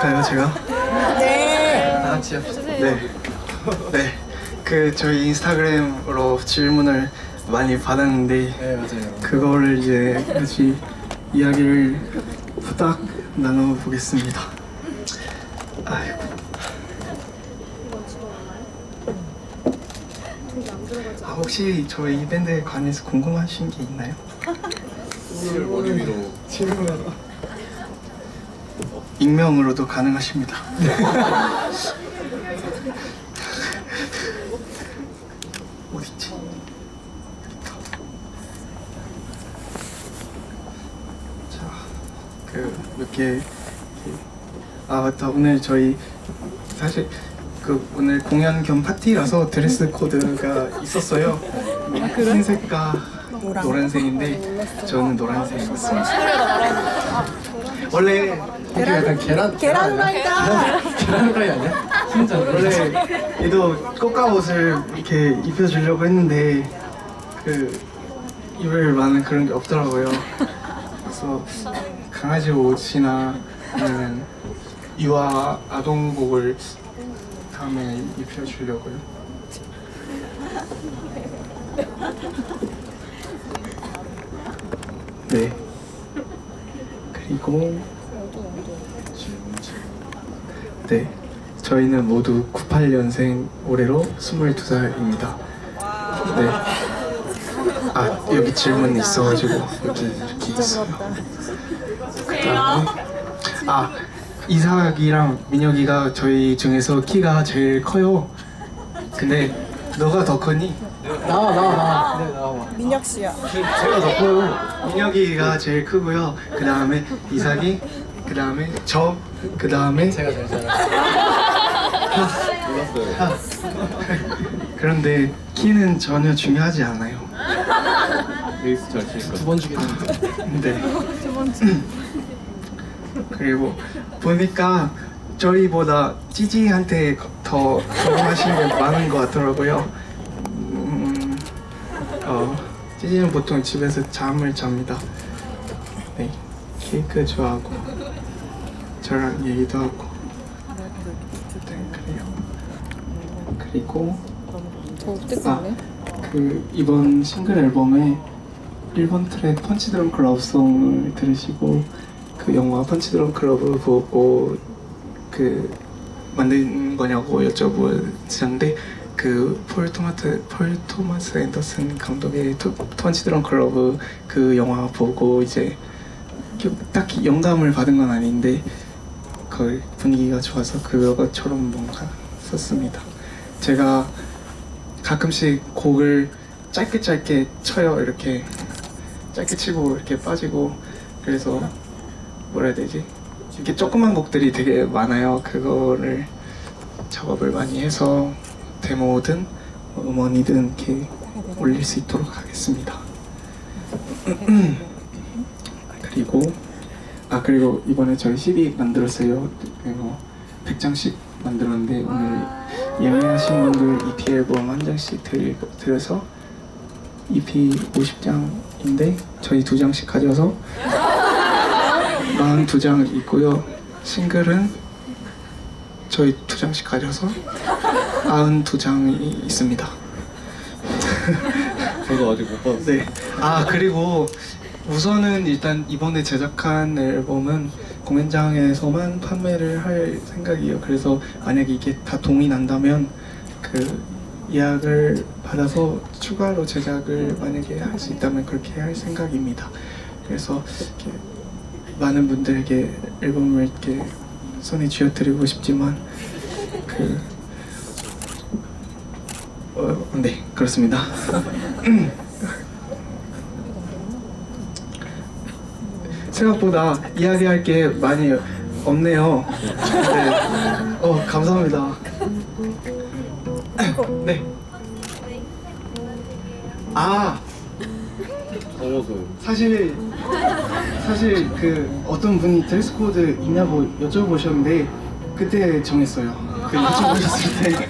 가요 제가? 네. 다 같이요. 네. 네. 그 저희 인스타그램으로 질문을 많이 받았는데 네 맞아요. 그거를 이제 같이 이야기를 후딱 나눠보겠습니다. 아이고. 아, 혹시 저희 밴드에 관해서 궁금하신 게 있나요? 오늘 머리 위로 질문 익명으로도 가능하십니다. 어딨지? 자, 그몇 개. 아 맞다 오늘 저희 사실 그 오늘 공연 겸 파티라서 드레스 코드가 있었어요. 흰색과 노란색인데 저는 노란색이었습니다. 원래 이게 약간 계란 계란 후라이다. 계란 후라이 아니야? 진짜 원래 얘도 꽃가 옷을 이렇게 입혀주려고 했는데 그 입을 만한 그런 게 없더라고요. 그래서 강아지 옷이나 아니면 유아 아동복을 다음에 입혀주려고요. 네. 그리고 네. 저희는 모두 98년생 올해로 22살입니다. 네. 아, 여기 질문 있어가지고 여기 이렇게 있어요. 그다음에 아, 이삭이랑 민혁이가 저희 중에서 키가 제일 커요. 근데 너가 더 크니? 나와 나와 나와. 네 나와. 민혁 씨야. 제가 더 커요. 민혁이가 제일 크고요. 그 다음에 이삭이, 그 다음에 저, 그 다음에 제가 제일 잘해요. 몰랐어요. 그런데 키는 전혀 중요하지 않아요. 베이스 잘 치니까. 두번 죽였는데. 네. 그리고 보니까 저희보다 찌찌한테 더 궁금하신 게 많은 것 같더라고요. 음, 어, 찌찌는 보통 집에서 잠을 잡니다. 네, 케이크 좋아하고 저랑 얘기도 하고. 네, 그래요. 그리고 아, 그 이번 싱글 앨범에 1번 트랙 펀치 드렁크 러브송을 들으시고 그 영화 펀치 드렁크 러브 보고 그 만든 거냐고 여쭤보셨는데 그폴 토마트 폴 토마스 앤더슨 감독의 토, 펀치 드렁크 러브 그 영화 보고 이제 이렇게 딱히 영감을 받은 건 아닌데 그 분위기가 좋아서 그거처럼 뭔가 썼습니다. 제가 가끔씩 곡을 짧게 짧게 쳐요. 이렇게 짧게 치고 이렇게 빠지고 그래서 뭐라 해야 되지? 이렇게 조그만 곡들이 되게 많아요. 그거를 작업을 많이 해서 데모든 뭐 음원이든 이렇게 올릴 수 있도록 하겠습니다. 그리고 아 그리고 이번에 저희 CD 만들었어요 그리고 100장씩 만들었는데 오늘 예매하신 분들 EP 앨범 한 장씩 드릴, 드려서 EP 50장인데 저희 두 장씩 가져서 42장 있고요 싱글은 저희 두 장씩 가져서 92장이 있습니다 저도 아직 못 봤어요. 네. 아 그리고 우선은 일단 이번에 제작한 앨범은 공연장에서만 판매를 할 생각이에요. 그래서 만약에 이게 다 동이 난다면 그 예약을 받아서 추가로 제작을 만약에 할 수 있다면 그렇게 할 생각입니다. 그래서 이렇게 많은 분들에게 앨범을 이렇게 손에 쥐어드리고 싶지만 그 어, 네 그렇습니다. 생각보다 이야기할 게 많이 없네요. 네. 어, 감사합니다. 네. 아, 더워서요. 사실 사실 그 어떤 분이 드레스 코드 있냐고 여쭤보셨는데 그때 정했어요. 그 여쭤보셨을 때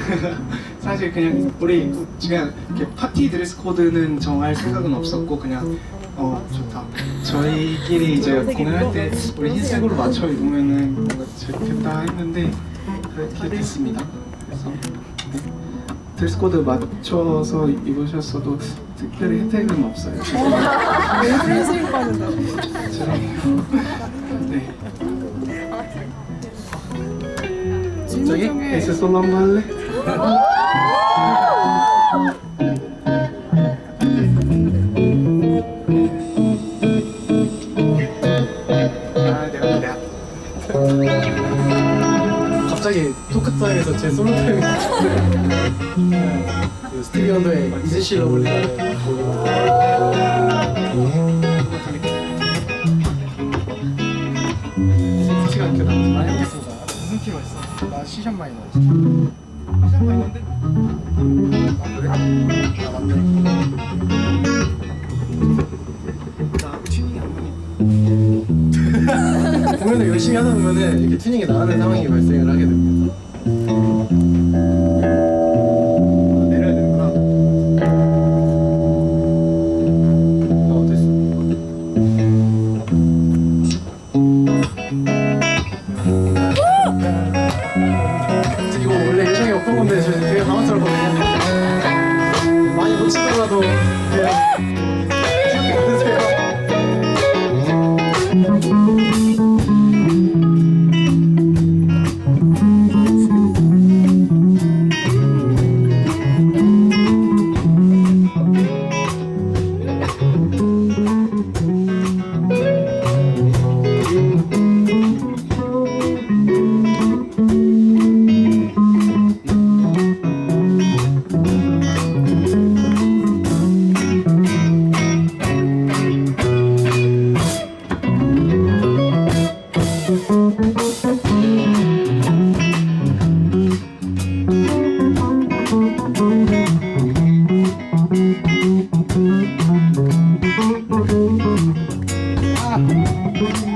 사실 그냥 우리 그냥 이렇게 파티 드레스 코드는 정할 생각은 없었고 그냥 어 좋다. 저희끼리 이제 공연할 때 우리 흰색으로 맞춰 입으면은 뭔가 재밌겠다 했는데 그렇게 됐습니다. 그래서 네. 드레스 코드 맞춰서 입으셨어도 특별히 혜택은 없어요. 죄송해요. 네. 중에 에스 솔로 한번 할래? 갑자기 토크타임에서 제 솔로 타임이 그 스티비 원더의 이제 불리는 시간 꽤 남았어. 많이 해보겠습니다 무슨 키로 했어? 나 C샵 마이너 C샵 마이너인데? 열심히 하다 보면은 이렇게 튜닝이 나가는 상황이 발생을 하게 됩니다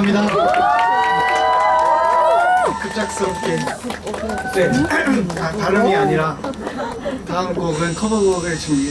감사합니다. 급작스럽게. 네. 아, 발음이 아니라 다음 곡은 커버곡을 준비해.